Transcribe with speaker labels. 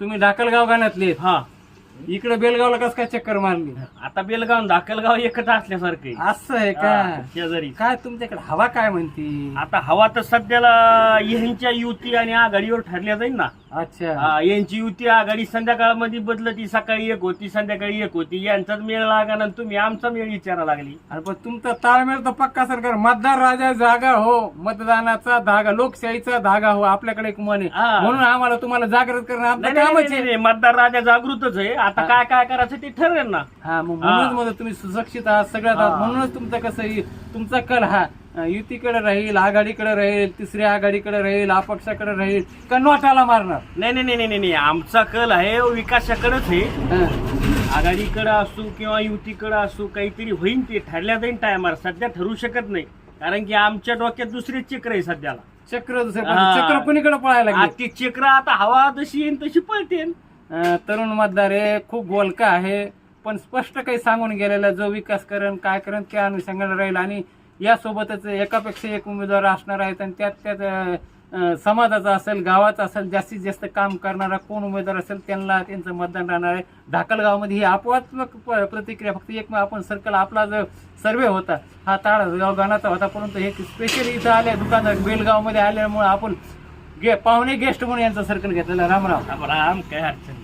Speaker 1: तुम्ही डाकलगाव गाण्यातले
Speaker 2: हा.
Speaker 1: इकडे बेलगावला कस काय चक्कर मारली?
Speaker 2: आता बेलगाव आणि दाखलगाव एकच असल्यासारखं.
Speaker 1: असं आहे का?
Speaker 2: शेजारी.
Speaker 1: काय तुमच्याकडे हवा काय म्हणती?
Speaker 2: आता हवा तर सध्याला यांच्या युती आणि आघाडीवर ठरल्या जाईल ना.
Speaker 1: अच्छा.
Speaker 2: हा, यांची युती आघाडी संध्याकाळमध्ये बदलती सकाळी एक होती संध्याकाळी एक होती. यांचाच मेळ लागा ना तुम्ही आमचा मेळ विचारा लागली.
Speaker 1: आणि पण तुमचा ताळमेळ तर पक्का सरकार मतदार राजा जागा हो मतदानाचा धागा लोकशाहीचा धागा हो आपल्याकडे एक मन आहे.
Speaker 2: हा.
Speaker 1: म्हणून आम्हाला तुम्हाला जागृत करणं आपलं
Speaker 2: नाही, नाही,
Speaker 1: कामच
Speaker 2: नाही,
Speaker 1: आहे.
Speaker 2: नाही, मतदार राजा जागृतच आहे. आता. काय काय करायचं ते ठरेल ना.
Speaker 1: हा मग
Speaker 2: हा.
Speaker 1: म्हणूनच म्हणतो तुम्ही सुशिक्षित आहात सगळ्यात आहात.
Speaker 2: हा.
Speaker 1: म्हणूनच तुमचं कसं तुमचा कल हा. युतीकडे राहील आघाडीकडे राहील तिसऱ्या आघाडीकडे राहील अपक्षाकडे राहील का नोटाला मारणार?
Speaker 2: नाही नाही नाही नाही नाही आमचा कल आहे विकासाकडेच आहे.
Speaker 1: हा.
Speaker 2: आघाडीकडे असू किंवा युतीकडे असू काहीतरी होईन ते ठरल्या जाईन टायमार सध्या ठरू शकत नाही. कारण की आमच्या डोक्यात दुसरे चक्र आहे सध्याला.
Speaker 1: चक्र दुसरं
Speaker 2: हा.
Speaker 1: चक्र कुणीकडे पळायला लागले?
Speaker 2: ती चक्र आता हवा जशी येईन तशी पळतेन.
Speaker 1: अं, तरुण मतदार आहे खूप बोलका आहे पण स्पष्ट काही सांगून गेलेला जो विकास करण काय करण त्या अनुषंगाने राहील. आणि यासोबतच एकापेक्षा एक उमेदवार असणार आहेत आणि त्यात त्यात समाजाचा असेल गावाचा असेल जास्तीत जास्त काम करणारा कोण उमेदवार असेल त्यांना त्यांचं मतदान राहणार आहे. ढाकलगावमध्ये ही अपवात्मक प- प्रतिक्रिया फक्त एक आपण सर्कल आपला जो सर्वे होता हा ताळगाव गाण्याचा होता परंतु हे स्पेशल इथं आले दुकानात बेलगावमध्ये आल्यामुळे आपण गे पाहुणे गेस्ट म्हणून यांचा सर्कल घेतलेला रामराम
Speaker 2: राम काय अडचण